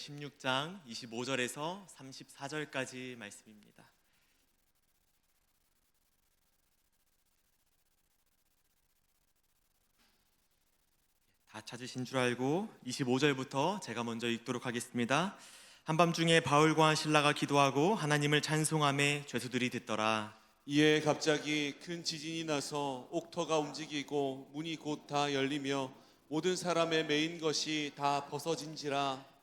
16장 25절에서 34절까지 말씀입니다. 다 찾으신 줄 알고 25절부터 제가 먼저 읽도록 하겠습니다. 한밤중에 바울과 신라가 기도하고 하나님을 찬송함에 죄수들이 듣더라. 이에 갑자기 큰 지진이 나서 옥터가 움직이고 문이 곧 다 열리며 모든 사람의 메인 것이 다 벗어진지라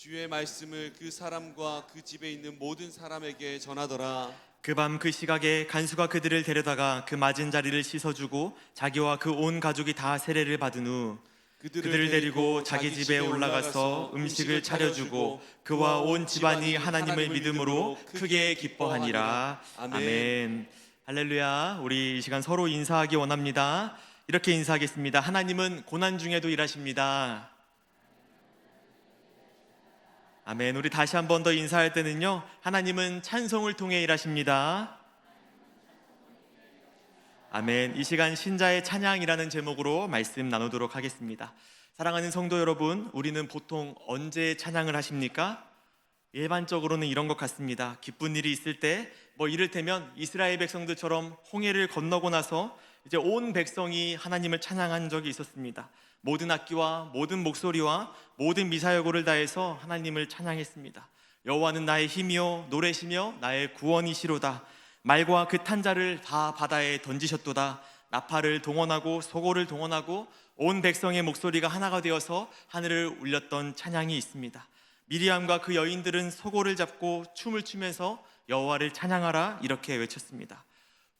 주의 말씀을 그 사람과 그 집에 있는 모든 사람에게 전하더라 그 밤 그 시각에 간수가 그들을 데려다가 그 맞은 자리를 씻어주고 자기와 그 온 가족이 다 세례를 받은 후 그들을 데리고 자기 집에 올라가서 음식을 차려주고 그와 온 집안이 하나님을 믿음으로 크게 기뻐하니라. 아멘. 할렐루야. 우리 이 시간 서로 인사하기 원합니다. 이렇게 인사하겠습니다. 하나님은 고난 중에도 일하십니다. 아멘. 우리 다시 한 번 더 인사할 때는요. 하나님은 찬송을 통해 일하십니다. 아멘. 이 시간 신자의 찬양이라는 제목으로 말씀 나누도록 하겠습니다. 사랑하는 성도 여러분, 우리는 보통 언제 찬양을 하십니까? 일반적으로는 이런 것 같습니다. 기쁜 일이 있을 때, 뭐 이를테면 이스라엘 백성들처럼 홍해를 건너고 나서 이제 온 백성이 하나님을 찬양한 적이 있었습니다. 모든 악기와 모든 목소리와 모든 미사여고를 다해서 하나님을 찬양했습니다. 여호와는 나의 힘이요 노래시며 나의 구원이시로다. 말과 그 탄자를 다 바다에 던지셨도다. 나팔을 동원하고 소고를 동원하고 온 백성의 목소리가 하나가 되어서 하늘을 울렸던 찬양이 있습니다. 미리암과 그 여인들은 소고를 잡고 춤을 추면서 여호와를 찬양하라 이렇게 외쳤습니다.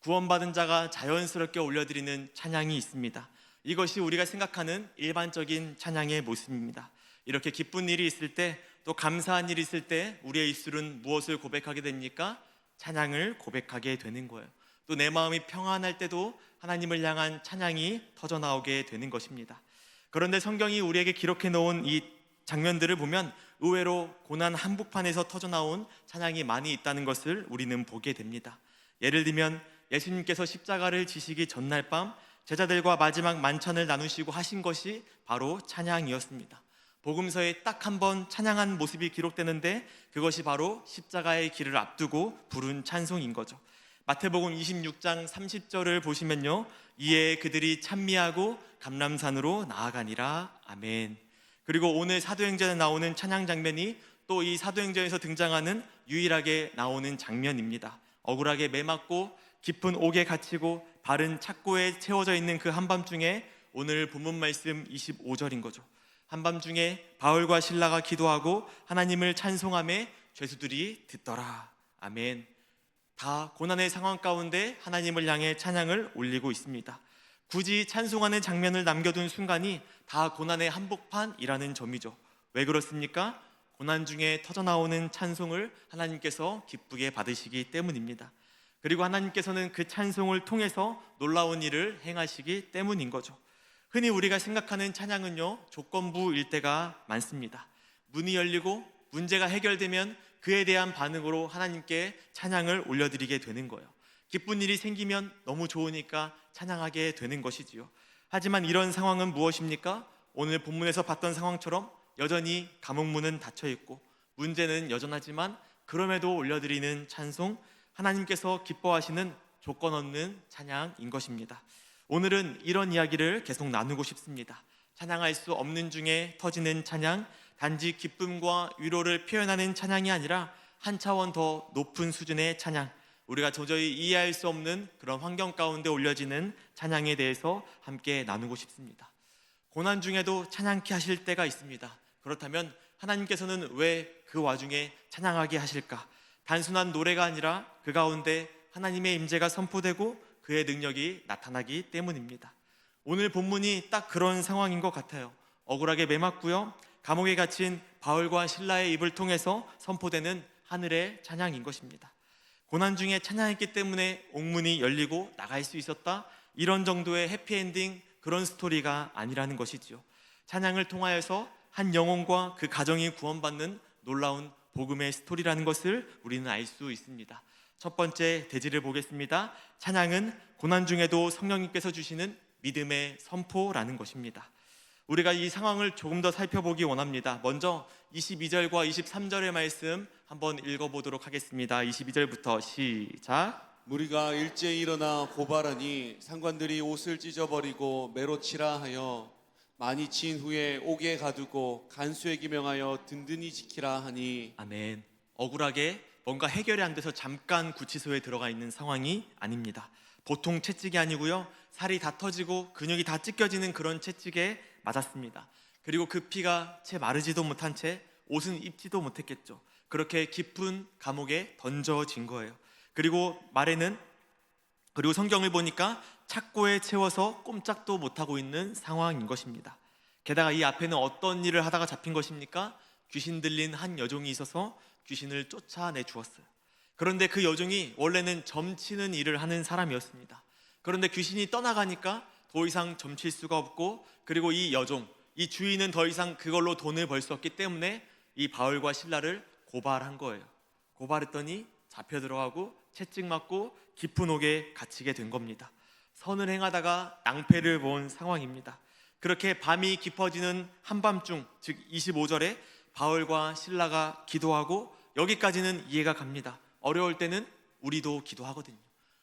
구원받은 자가 자연스럽게 올려드리는 찬양이 있습니다. 이것이 우리가 생각하는 일반적인 찬양의 모습입니다. 이렇게 기쁜 일이 있을 때 또 감사한 일이 있을 때 우리의 입술은 무엇을 고백하게 됩니까? 찬양을 고백하게 되는 거예요. 또 내 마음이 평안할 때도 하나님을 향한 찬양이 터져 나오게 되는 것입니다. 그런데 성경이 우리에게 기록해 놓은 이 장면들을 보면 의외로 고난 한복판에서 터져 나온 찬양이 많이 있다는 것을 우리는 보게 됩니다. 예를 들면 예수님께서 십자가를 지시기 전날 밤 제자들과 마지막 만찬을 나누시고 하신 것이 바로 찬양이었습니다. 복음서에 딱 한 번 찬양한 모습이 기록되는데 그것이 바로 십자가의 길을 앞두고 부른 찬송인 거죠. 마태복음 26장 30절을 보시면요. 이에 그들이 찬미하고 감람산으로 나아가니라. 아멘. 그리고 오늘 사도행전에 나오는 찬양 장면이 또 이 사도행전에서 등장하는 유일하게 나오는 장면입니다. 억울하게 매맞고 깊은 옥에 갇히고 바른 착고에 채워져 있는 그 한밤중에 오늘 본문 말씀 25절인 거죠. 한밤중에 바울과 신라가 기도하고 하나님을 찬송함에 죄수들이 듣더라. 아멘. 다 고난의 상황 가운데 하나님을 향해 찬양을 올리고 있습니다. 굳이 찬송하는 장면을 남겨둔 순간이 다 고난의 한복판이라는 점이죠. 왜 그렇습니까? 고난 중에 터져 나오는 찬송을 하나님께서 기쁘게 받으시기 때문입니다. 그리고 하나님께서는 그 찬송을 통해서 놀라운 일을 행하시기 때문인 거죠. 흔히 우리가 생각하는 찬양은요, 조건부일 때가 많습니다. 문이 열리고 문제가 해결되면 그에 대한 반응으로 하나님께 찬양을 올려드리게 되는 거예요. 기쁜 일이 생기면 너무 좋으니까 찬양하게 되는 것이지요. 하지만 이런 상황은 무엇입니까? 오늘 본문에서 봤던 상황처럼 여전히 감옥문은 닫혀 있고 문제는 여전하지만 그럼에도 올려드리는 찬송 하나님께서 기뻐하시는 조건 없는 찬양인 것입니다. 오늘은 이런 이야기를 계속 나누고 싶습니다. 찬양할 수 없는 중에 터지는 찬양, 단지 기쁨과 위로를 표현하는 찬양이 아니라 한 차원 더 높은 수준의 찬양, 우리가 도저히 이해할 수 없는 그런 환경 가운데 올려지는 찬양에 대해서 함께 나누고 싶습니다. 고난 중에도 찬양케 하실 때가 있습니다. 그렇다면 하나님께서는 왜 그 와중에 찬양하게 하실까? 단순한 노래가 아니라 그 가운데 하나님의 임재가 선포되고 그의 능력이 나타나기 때문입니다. 오늘 본문이 딱 그런 상황인 것 같아요. 억울하게 매맞고요. 감옥에 갇힌 바울과 신라의 입을 통해서 선포되는 하늘의 찬양인 것입니다. 고난 중에 찬양했기 때문에 옥문이 열리고 나갈 수 있었다. 이런 정도의 해피엔딩 그런 스토리가 아니라는 것이지요. 찬양을 통하여서 한 영혼과 그 가정이 구원받는 놀라운 복음의 스토리라는 것을 우리는 알 수 있습니다. 첫 번째 대지를 보겠습니다. 찬양은 고난 중에도 성령님께서 주시는 믿음의 선포라는 것입니다. 우리가 이 상황을 조금 더 살펴보기 원합니다. 먼저 22절과 23절의 말씀 한번 읽어보도록 하겠습니다. 22절부터 시작. 무리가 일제히 일어나 고발하니 상관들이 옷을 찢어버리고 매로 치라 하여 많이 친 후에 옥에 가두고 간수에게 명하여 든든히 지키라 하니 아멘. 억울하게 뭔가 해결이 안 돼서 잠깐 구치소에 들어가 있는 상황이 아닙니다. 보통 채찍이 아니고요. 살이 다 터지고 근육이 다 찢겨지는 그런 채찍에 맞았습니다. 그리고 그 피가 채 마르지도 못한 채 옷은 입지도 못했겠죠. 그렇게 깊은 감옥에 던져진 거예요. 그리고 말에는 그리고 성경을 보니까 착고에 채워서 꼼짝도 못하고 있는 상황인 것입니다. 게다가 이 앞에는 어떤 일을 하다가 잡힌 것입니까? 귀신 들린 한 여종이 있어서 귀신을 쫓아내 주었어요. 그런데 그 여종이 원래는 점치는 일을 하는 사람이었습니다. 그런데 귀신이 떠나가니까 더 이상 점칠 수가 없고 그리고 이 여종, 이 주인은 더 이상 그걸로 돈을 벌 수 없기 때문에 이 바울과 신라를 고발한 거예요. 고발했더니 잡혀 들어가고 채찍 맞고 깊은 옥에 갇히게 된 겁니다. 선을 행하다가 낭패를 본 상황입니다. 그렇게 밤이 깊어지는 한밤중, 즉 25절에 바울과 신라가 기도하고 여기까지는 이해가 갑니다. 어려울 때는 우리도 기도하거든요.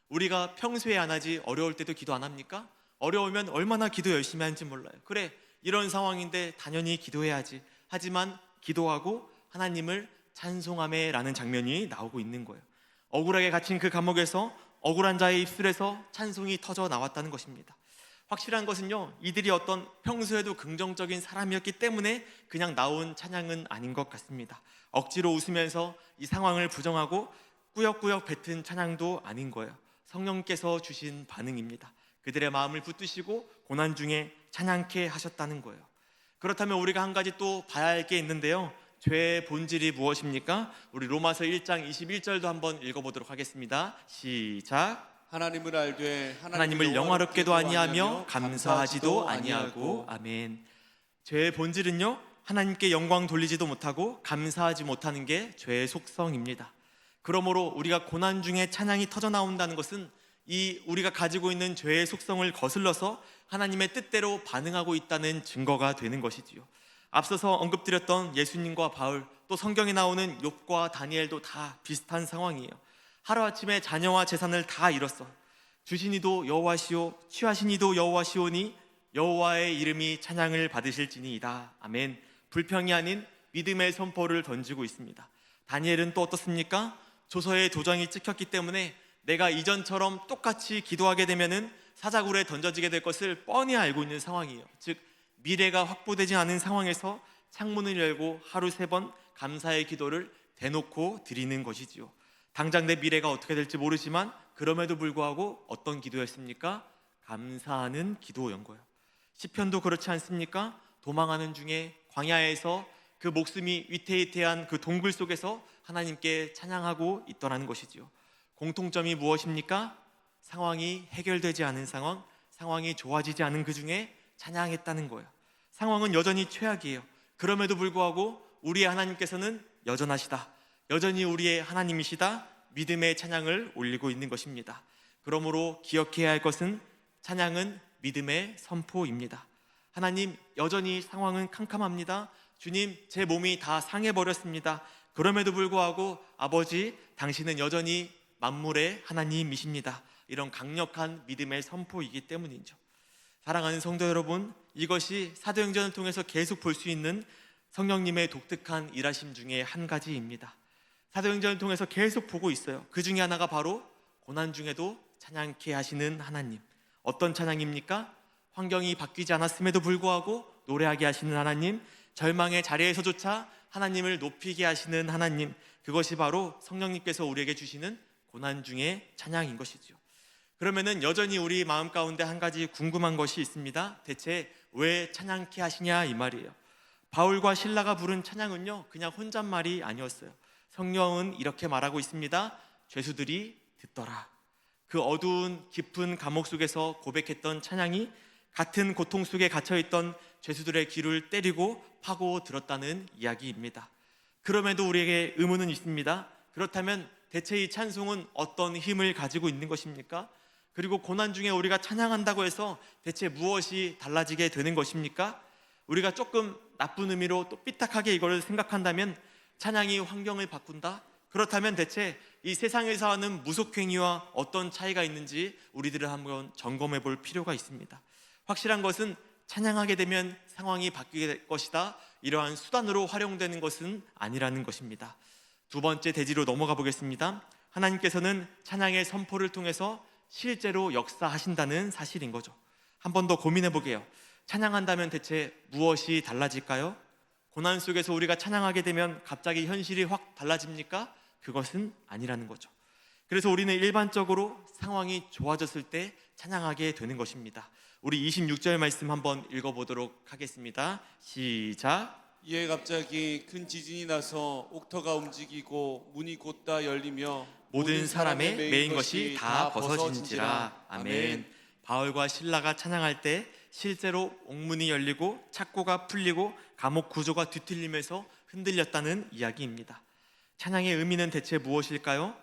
우리가 평소에 안 하지 어려울 때도 기도 안 합니까? 어려우면 얼마나 기도 열심히 하는지 몰라요. 그래, 이런 상황인데 당연히 기도해야지. 하지만 기도하고 하나님을 찬송함에 라는 장면이 나오고 있는 거예요. 억울하게 갇힌 그 감옥에서 억울한 자의 입술에서 찬송이 터져 나왔다는 것입니다. 확실한 것은요, 이들이 어떤 평소에도 긍정적인 사람이었기 때문에 그냥 나온 찬양은 아닌 것 같습니다. 억지로 웃으면서 이 상황을 부정하고 꾸역꾸역 뱉은 찬양도 아닌 거예요. 성령께서 주신 반응입니다. 그들의 마음을 붙드시고 고난 중에 찬양케 하셨다는 거예요. 그렇다면 우리가 한 가지 또 봐야 할 게 있는데요. 죄의 본질이 무엇입니까? 우리 로마서 1장 21절도 한번 읽어보도록 하겠습니다. 시작. 하나님을 알되 하나님을 영화롭게도 아니하며 감사하지도 아니하고 아멘. 죄의 본질은요. 하나님께 영광 돌리지도 못하고 감사하지 못하는 게 죄의 속성입니다. 그러므로 우리가 고난 중에 찬양이 터져 나온다는 것은 이 우리가 가지고 있는 죄의 속성을 거슬러서 하나님의 뜻대로 반응하고 있다는 증거가 되는 것이지요. 앞서서 언급드렸던 예수님과 바울 또 성경에 나오는 욥과 다니엘도 다 비슷한 상황이에요. 하루아침에 자녀와 재산을 다 잃었어. 주신이도 여호와시오 취하신이도 여호와시오니 여호와의 이름이 찬양을 받으실지니이다. 아멘. 불평이 아닌 믿음의 선포를 던지고 있습니다. 다니엘은 또 어떻습니까? 조서에 도장이 찍혔기 때문에 내가 이전처럼 똑같이 기도하게 되면은 사자굴에 던져지게 될 것을 뻔히 알고 있는 상황이에요. 즉 미래가 확보되지 않은 상황에서 창문을 열고 하루 세 번 감사의 기도를 대놓고 드리는 것이지요. 당장 내 미래가 어떻게 될지 모르지만 그럼에도 불구하고 어떤 기도였습니까? 감사하는 기도연 거예요. 시편도 그렇지 않습니까? 도망하는 중에 광야에서 그 목숨이 위태위태한 그 동굴 속에서 하나님께 찬양하고 있더라는 것이지요. 공통점이 무엇입니까? 상황이 해결되지 않은 상황, 상황이 좋아지지 않은 그 중에 찬양했다는 거예요. 상황은 여전히 최악이에요. 그럼에도 불구하고 우리의 하나님께서는 여전하시다. 여전히 우리의 하나님이시다. 믿음의 찬양을 올리고 있는 것입니다. 그러므로 기억해야 할 것은 찬양은 믿음의 선포입니다. 하나님, 여전히 상황은 캄캄합니다. 주님, 제 몸이 다 상해 버렸습니다. 그럼에도 불구하고 아버지, 당신은 여전히 만물의 하나님이십니다. 이런 강력한 믿음의 선포이기 때문이죠. 사랑하는 성도 여러분, 이것이 사도행전을 통해서 계속 볼 수 있는 성령님의 독특한 일하심 중에 한 가지입니다. 사도행전을 통해서 계속 보고 있어요. 그 중에 하나가 바로 고난 중에도 찬양케 하시는 하나님. 어떤 찬양입니까? 환경이 바뀌지 않았음에도 불구하고 노래하게 하시는 하나님, 절망의 자리에서조차 하나님을 높이게 하시는 하나님. 그것이 바로 성령님께서 우리에게 주시는 고난 중의 찬양인 것이죠. 그러면은 여전히 우리 마음 가운데 한 가지 궁금한 것이 있습니다. 대체 왜 찬양케 하시냐 이 말이에요. 바울과 신라가 부른 찬양은요, 그냥 혼잣말이 아니었어요. 성령은 이렇게 말하고 있습니다. 죄수들이 듣더라. 그 어두운 깊은 감옥 속에서 고백했던 찬양이 같은 고통 속에 갇혀 있던 죄수들의 귀를 때리고 파고 들었다는 이야기입니다. 그럼에도 우리에게 의문은 있습니다. 그렇다면 대체 이 찬송은 어떤 힘을 가지고 있는 것입니까? 그리고 고난 중에 우리가 찬양한다고 해서 대체 무엇이 달라지게 되는 것입니까? 우리가 조금 나쁜 의미로 또 삐딱하게 이걸 생각한다면 찬양이 환경을 바꾼다? 그렇다면 대체 이 세상에서 하는 무속행위와 어떤 차이가 있는지 우리들은 한번 점검해 볼 필요가 있습니다. 확실한 것은 찬양하게 되면 상황이 바뀌게 될 것이다. 이러한 수단으로 활용되는 것은 아니라는 것입니다. 두 번째 대지로 넘어가 보겠습니다. 하나님께서는 찬양의 선포를 통해서 실제로 역사하신다는 사실인 거죠. 한 번 더 고민해 보게요. 찬양한다면 대체 무엇이 달라질까요? 고난 속에서 우리가 찬양하게 되면 갑자기 현실이 확 달라집니까? 그것은 아니라는 거죠. 그래서 우리는 일반적으로 상황이 좋아졌을 때 찬양하게 되는 것입니다. 우리 26절 말씀 한번 읽어보도록 하겠습니다. 시작. 이에 갑자기 큰 지진이 나서 옥터가 움직이고 문이 곧다 열리며 모든 사람의 메인 것이 다 벗어진지라. 아멘. 바울과 신라가 찬양할 때 실제로 옥문이 열리고 착고가 풀리고 감옥 구조가 뒤틀리면서 흔들렸다는 이야기입니다. 찬양의 의미는 대체 무엇일까요?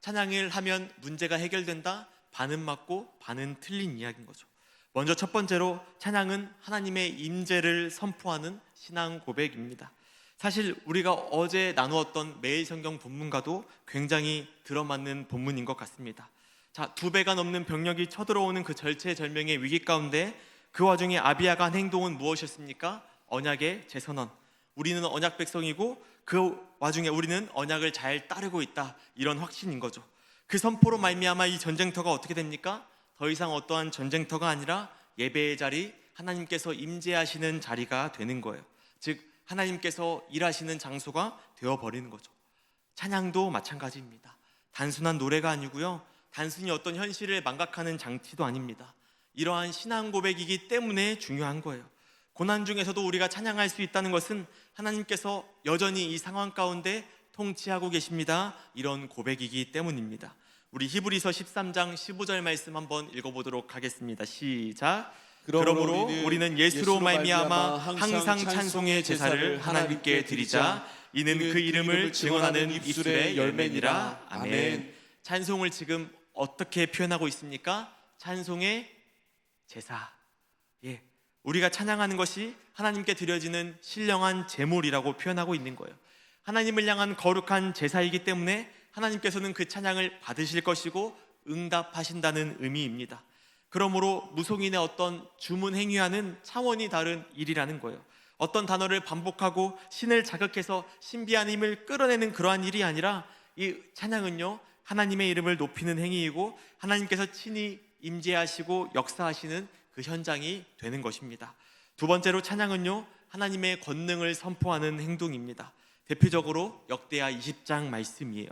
찬양을 하면 문제가 해결된다. 반은 맞고 반은 틀린 이야기인 거죠. 먼저 첫 번째로 찬양은 하나님의 임재를 선포하는 신앙 고백입니다. 사실 우리가 어제 나누었던 매일 성경 본문과도 굉장히 들어맞는 본문인 것 같습니다. 자, 두 배가 넘는 병력이 쳐들어오는 그 절체절명의 위기 가운데 그 와중에 아비아가 한 행동은 무엇이었습니까? 언약의 재선언. 우리는 언약 백성이고 그 와중에 우리는 언약을 잘 따르고 있다. 이런 확신인 거죠. 그 선포로 말미암아 이 전쟁터가 어떻게 됩니까? 더 이상 어떠한 전쟁터가 아니라 예배의 자리, 하나님께서 임재하시는 자리가 되는 거예요. 즉 하나님께서 일하시는 장소가 되어 버리는 거죠. 찬양도 마찬가지입니다. 단순한 노래가 아니고요. 단순히 어떤 현실을 망각하는 장치도 아닙니다. 이러한 신앙 고백이기 때문에 중요한 거예요. 고난 중에서도 우리가 찬양할 수 있다는 것은 하나님께서 여전히 이 상황 가운데 통치하고 계십니다. 이런 고백이기 때문입니다. 우리 히브리서 13장 15절 말씀 한번 읽어보도록 하겠습니다. 시작. 그러므로 우리는 예수로 말미암아 항상 찬송의 제사를 하나님께 드리자. 이는 그 이름을 증언하는 입술의 열매니라. 아멘. 찬송을 지금 어떻게 표현하고 있습니까? 찬송의 제사. 예. 우리가 찬양하는 것이 하나님께 드려지는 신령한 제물이라고 표현하고 있는 거예요. 하나님을 향한 거룩한 제사이기 때문에 하나님께서는 그 찬양을 받으실 것이고 응답하신다는 의미입니다. 그러므로 무속인의 어떤 주문 행위와는 차원이 다른 일이라는 거예요. 어떤 단어를 반복하고 신을 자극해서 신비한 힘을 끌어내는 그러한 일이 아니라 이 찬양은요 하나님의 이름을 높이는 행위이고 하나님께서 친히 임재하시고 역사하시는 그 현장이 되는 것입니다. 두 번째로 찬양은요 하나님의 권능을 선포하는 행동입니다. 대표적으로 역대하 20장 말씀이에요.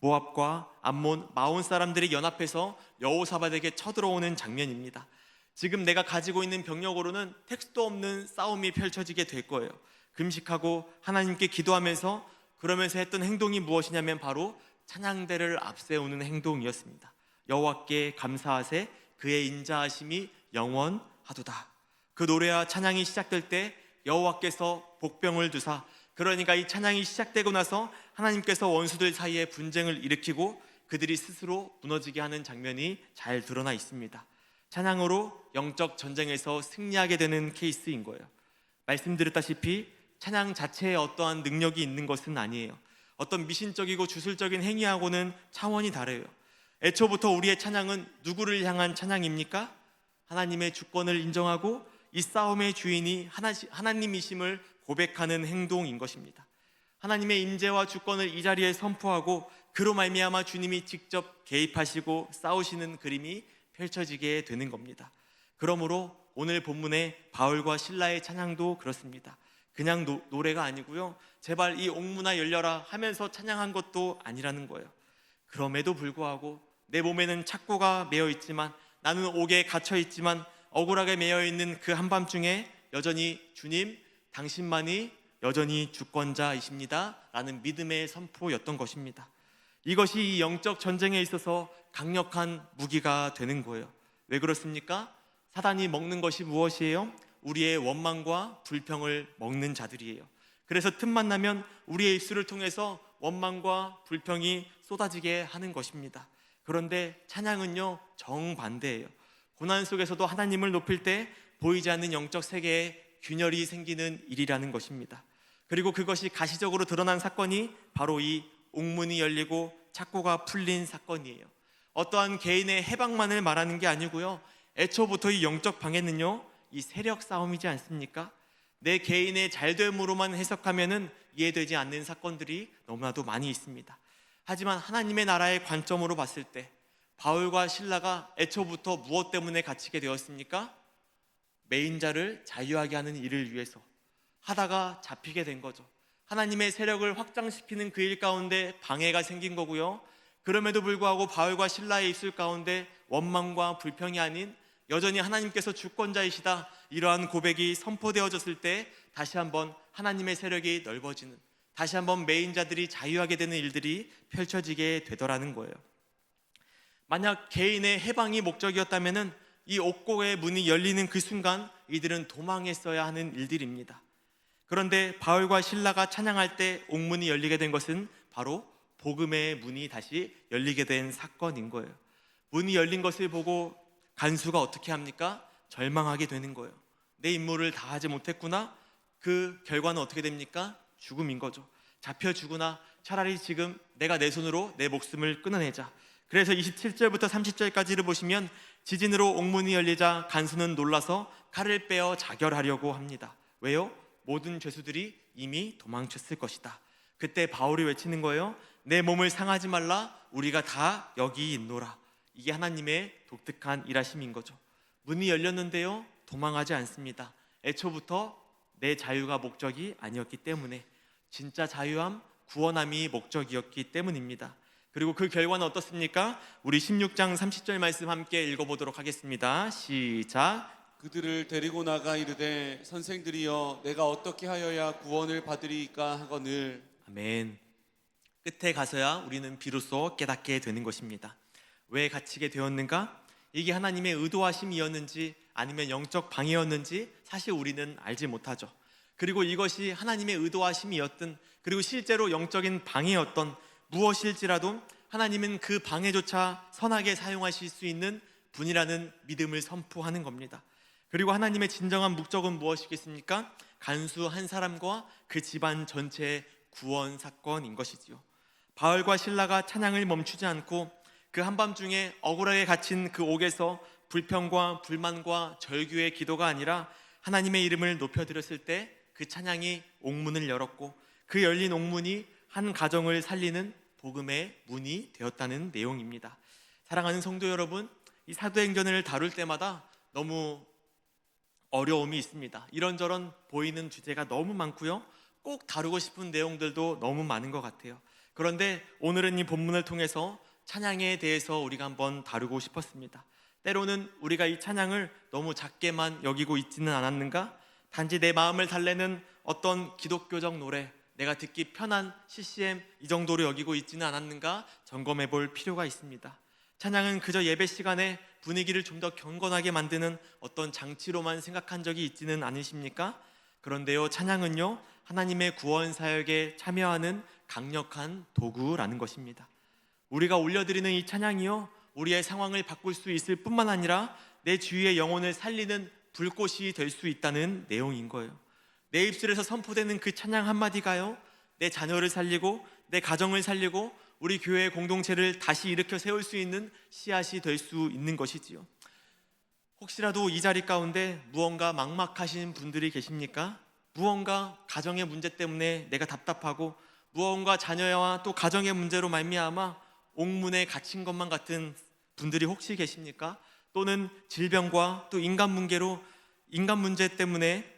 모압과 암몬 마온 사람들이 연합해서 여호사밧에게 쳐들어오는 장면입니다. 지금 내가 가지고 있는 병력으로는 택수도 없는 싸움이 펼쳐지게 될 거예요. 금식하고 하나님께 기도하면서 그러면서 했던 행동이 무엇이냐면 바로 찬양대를 앞세우는 행동이었습니다. 여호와께 감사하세 그의 인자하심이 영원하도다. 그 노래와 찬양이 시작될 때 여호와께서 복병을 두사 그러니까 이 찬양이 시작되고 나서 하나님께서 원수들 사이에 분쟁을 일으키고 그들이 스스로 무너지게 하는 장면이 잘 드러나 있습니다. 찬양으로 영적 전쟁에서 승리하게 되는 케이스인 거예요. 말씀드렸다시피 찬양 자체에 어떠한 능력이 있는 것은 아니에요. 어떤 미신적이고 주술적인 행위하고는 차원이 다르요. 애초부터 우리의 찬양은 누구를 향한 찬양입니까? 하나님의 주권을 인정하고 이 싸움의 주인이 하나, 하나님이심을 고백하는 행동인 것입니다. 하나님의 임재와 주권을 이 자리에 선포하고 그로 말미암아 주님이 직접 개입하시고 싸우시는 그림이 펼쳐지게 되는 겁니다. 그러므로 오늘 본문의 바울과 신라의 찬양도 그렇습니다. 그냥 노, 노래가 아니고요. 제발 이 옥문아 열려라 하면서 찬양한 것도 아니라는 거예요. 그럼에도 불구하고 내 몸에는 착고가 매여 있지만 나는 옥에 갇혀 있지만 억울하게 매여 있는 그 한밤중에 여전히 주님 당신만이 여전히 주권자이십니다. 라는 믿음의 선포였던 것입니다. 이것이 이 영적 전쟁에 있어서 강력한 무기가 되는 거예요. 왜 그렇습니까? 사단이 먹는 것이 무엇이에요? 우리의 원망과 불평을 먹는 자들이에요. 그래서 틈만 나면 우리의 입술을 통해서 원망과 불평이 쏟아지게 하는 것입니다. 그런데 찬양은요, 정반대예요. 고난 속에서도 하나님을 높일 때 보이지 않는 영적 세계에 균열이 생기는 일이라는 것입니다. 그리고 그것이 가시적으로 드러난 사건이 바로 이 옥문이 열리고 착고가 풀린 사건이에요. 어떠한 개인의 해방만을 말하는 게 아니고요. 애초부터 이 영적 방해는요, 이 세력 싸움이지 않습니까? 내 개인의 잘됨으로만 해석하면은 이해되지 않는 사건들이 너무나도 많이 있습니다. 하지만 하나님의 나라의 관점으로 봤을 때 바울과 신라가 애초부터 무엇 때문에 갇히게 되었습니까? 메인자를 자유하게 하는 일을 위해서 하다가 잡히게 된 거죠. 하나님의 세력을 확장시키는 그 일 가운데 방해가 생긴 거고요. 그럼에도 불구하고 바울과 신라의 입술 가운데 원망과 불평이 아닌 여전히 하나님께서 주권자이시다 이러한 고백이 선포되어졌을 때 다시 한번 하나님의 세력이 넓어지는 다시 한번 메인자들이 자유하게 되는 일들이 펼쳐지게 되더라는 거예요. 만약 개인의 해방이 목적이었다면은 이 옥고의 문이 열리는 그 순간 이들은 도망했어야 하는 일들입니다. 그런데 바울과 신라가 찬양할 때 옥문이 열리게 된 것은 바로 복음의 문이 다시 열리게 된 사건인 거예요. 문이 열린 것을 보고 간수가 어떻게 합니까? 절망하게 되는 거예요. 내 임무를 다 하지 못했구나. 그 결과는 어떻게 됩니까? 죽음인 거죠. 잡혀 죽으나 차라리 지금 내가 내 손으로 내 목숨을 끊어내자. 그래서 27절부터 30절까지를 보시면 지진으로 옥문이 열리자 간수는 놀라서 칼을 빼어 자결하려고 합니다. 왜요? 모든 죄수들이 이미 도망쳤을 것이다. 그때 바울이 외치는 거예요. 내 몸을 상하지 말라. 우리가 다 여기 있노라. 이게 하나님의 독특한 일하심인 거죠. 문이 열렸는데요. 도망하지 않습니다. 애초부터 내 자유가 목적이 아니었기 때문에 진짜 자유함, 구원함이 목적이었기 때문입니다. 그리고 그 결과는 어떻습니까? 우리 16장 30절 말씀 함께 읽어보도록 하겠습니다. 시작. 그들을 데리고 나가 이르되 선생들이여 내가 어떻게 하여야 구원을 받으리이까 하거늘 아멘. 끝에 가서야 우리는 비로소 깨닫게 되는 것입니다. 왜 갇히게 되었는가? 이게 하나님의 의도하심이었는지 아니면 영적 방해였는지 사실 우리는 알지 못하죠. 그리고 이것이 하나님의 의도하심이었든 그리고 실제로 영적인 방해였던 무엇일지라도 하나님은 그 방해조차 선하게 사용하실 수 있는 분이라는 믿음을 선포하는 겁니다. 그리고 하나님의 진정한 목적은 무엇이겠습니까? 간수 한 사람과 그 집안 전체의 구원 사건인 것이지요. 바울과 신라가 찬양을 멈추지 않고 그 한밤중에 억울하게 갇힌 그 옥에서 불평과 불만과 절규의 기도가 아니라 하나님의 이름을 높여드렸을 때 그 찬양이 옥문을 열었고 그 열린 옥문이 한 가정을 살리는 복음의 문이 되었다는 내용입니다. 사랑하는 성도 여러분, 이 사도행전을 다룰 때마다 너무 어려움이 있습니다. 이런저런 보이는 주제가 너무 많고요. 꼭 다루고 싶은 내용들도 너무 많은 것 같아요. 그런데 오늘은 이 본문을 통해서 찬양에 대해서 우리가 한번 다루고 싶었습니다. 때로는 우리가 이 찬양을 너무 작게만 여기고 있지는 않았는가? 단지 내 마음을 달래는 어떤 기독교적 노래, 내가 듣기 편한 CCM 이 정도로 여기고 있지는 않았는가 점검해 볼 필요가 있습니다. 찬양은 그저 예배 시간에 분위기를 좀 더 경건하게 만드는 어떤 장치로만 생각한 적이 있지는 않으십니까? 그런데요, 찬양은요, 하나님의 구원 사역에 참여하는 강력한 도구라는 것입니다. 우리가 올려드리는 이 찬양이요, 우리의 상황을 바꿀 수 있을 뿐만 아니라 내 주위의 영혼을 살리는 불꽃이 될 수 있다는 내용인 거예요. 내 입술에서 선포되는 그 찬양 한마디가요, 내 자녀를 살리고, 내 가정을 살리고, 우리 교회의 공동체를 다시 일으켜 세울 수 있는 씨앗이 될 수 있는 것이지요. 혹시라도 이 자리 가운데 무언가 막막하신 분들이 계십니까? 무언가 가정의 문제 때문에 내가 답답하고 무언가 자녀와 또 가정의 문제로 말미암아 옥문에 갇힌 것만 같은 분들이 혹시 계십니까? 또는 질병과 또 인간 문제로 인간 문제 때문에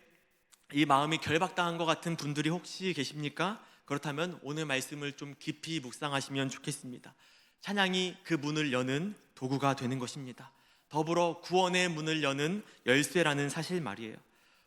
이 마음이 결박당한 것 같은 분들이 혹시 계십니까? 그렇다면 오늘 말씀을 좀 깊이 묵상하시면 좋겠습니다. 찬양이 그 문을 여는 도구가 되는 것입니다. 더불어 구원의 문을 여는 열쇠라는 사실 말이에요.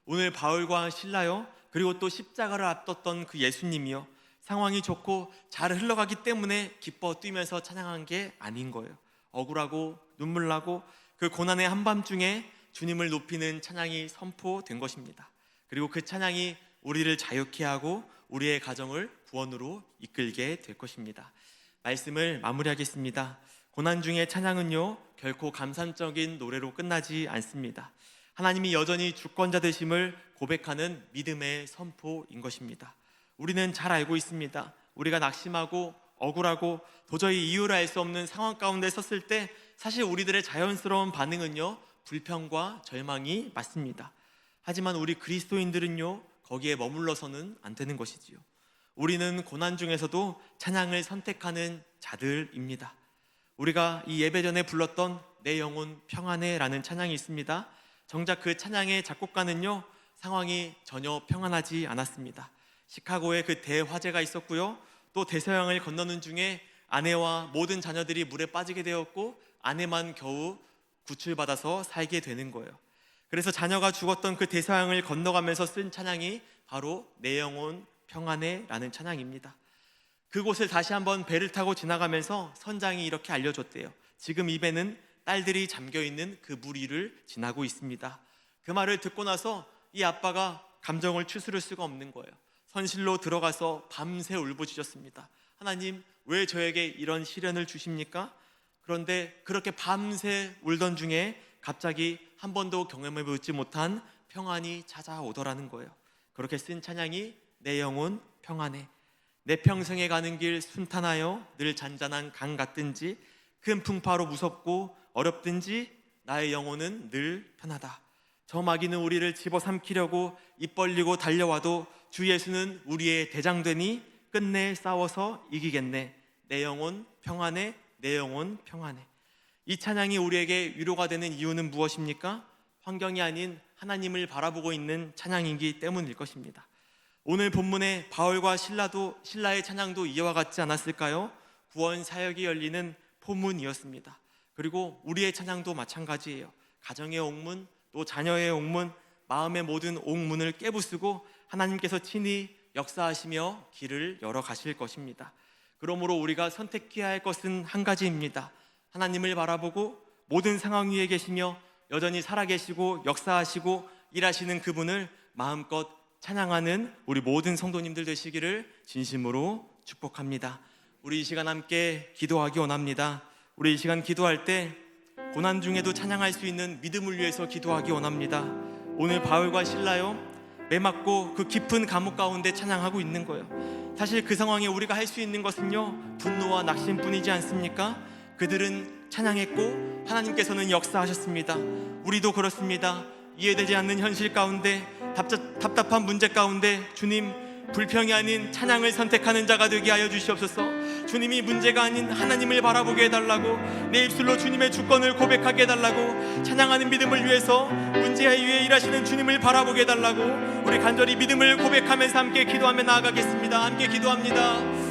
오늘 바울과 신라요 그리고 또 십자가를 앞뒀던 그 예수님이요. 상황이 좋고 잘 흘러가기 때문에 기뻐 뛰면서 찬양한 게 아닌 거예요. 억울하고 눈물 나고 그 고난의 한밤중에 주님을 높이는 찬양이 선포된 것입니다. 그리고 그 찬양이 우리를 자유케 하고 우리의 가정을 구원으로 이끌게 될 것입니다. 말씀을 마무리하겠습니다. 고난 중의 찬양은요 결코 감상적인 노래로 끝나지 않습니다. 하나님이 여전히 주권자 되심을 고백하는 믿음의 선포인 것입니다. 우리는 잘 알고 있습니다. 우리가 낙심하고 억울하고 도저히 이유를 알 수 없는 상황 가운데 섰을 때 사실 우리들의 자연스러운 반응은요 불평과 절망이 맞습니다. 하지만 우리 그리스도인들은요 거기에 머물러서는 안 되는 것이지요. 우리는 고난 중에서도 찬양을 선택하는 자들입니다. 우리가 이 예배 전에 불렀던 내 영혼 평안해라는 찬양이 있습니다. 정작 그 찬양의 작곡가는요 상황이 전혀 평안하지 않았습니다. 시카고에 그 대화재가 있었고요. 또 대서양을 건너는 중에 아내와 모든 자녀들이 물에 빠지게 되었고 아내만 겨우 구출받아서 살게 되는 거예요. 그래서 자녀가 죽었던 그 대서양을 건너가면서 쓴 찬양이 바로 내 영혼 평안해라는 찬양입니다. 그곳을 다시 한번 배를 타고 지나가면서 선장이 이렇게 알려줬대요. 지금 이 배는 딸들이 잠겨 있는 그물 위를 지나고 있습니다. 그 말을 듣고 나서 이 아빠가 감정을 추스를 수가 없는 거예요. 선실로 들어가서 밤새 울부짖었습니다. 하나님, 왜 저에게 이런 시련을 주십니까? 그런데 그렇게 밤새 울던 중에 갑자기 한 번도 경험해 보지 못한 평안이 찾아오더라는 거예요. 그렇게 쓴 찬양이 내 영혼 평안해. 내 평생에 가는 길 순탄하여 늘 잔잔한 강 같든지 큰 풍파로 무섭고 어렵든지 나의 영혼은 늘 편하다. 저 마귀는 우리를 집어삼키려고 입 벌리고 달려와도 주 예수는 우리의 대장되니 끝내 싸워서 이기겠네. 내 영혼 평안해. 내 영혼 평안해. 이 찬양이 우리에게 위로가 되는 이유는 무엇입니까? 환경이 아닌 하나님을 바라보고 있는 찬양이기 때문일 것입니다. 오늘 본문에 바울과 신라도 신라의 찬양도 이와 같지 않았을까요? 구원 사역이 열리는 포문이었습니다. 그리고 우리의 찬양도 마찬가지예요. 가정의 옥문, 또 자녀의 옥문, 마음의 모든 옥문을 깨부수고 하나님께서 친히 역사하시며 길을 열어 가실 것입니다. 그러므로 우리가 선택해야 할 것은 한 가지입니다. 하나님을 바라보고 모든 상황 위에 계시며 여전히 살아계시고 역사하시고 일하시는 그분을 마음껏 찬양하는 우리 모든 성도님들 되시기를 진심으로 축복합니다. 우리 이 시간 함께 기도하기 원합니다. 우리 이 시간 기도할 때 고난 중에도 찬양할 수 있는 믿음을 위해서 기도하기 원합니다. 오늘 바울과 신라요 매 맞고 그 깊은 감옥 가운데 찬양하고 있는 거예요. 사실 그 상황에 우리가 할 수 있는 것은요 분노와 낙심뿐이지 않습니까? 그들은 찬양했고 하나님께서는 역사하셨습니다. 우리도 그렇습니다. 이해되지 않는 현실 가운데 답답, 답답한 문제 가운데 주님 불평이 아닌 찬양을 선택하는 자가 되게 하여 주시옵소서. 주님이 문제가 아닌 하나님을 바라보게 해달라고 내 입술로 주님의 주권을 고백하게 해달라고 찬양하는 믿음을 위해서 문제 위에 일하시는 주님을 바라보게 해달라고 우리 간절히 믿음을 고백하면서 함께 기도하며 나아가겠습니다. 함께 기도합니다.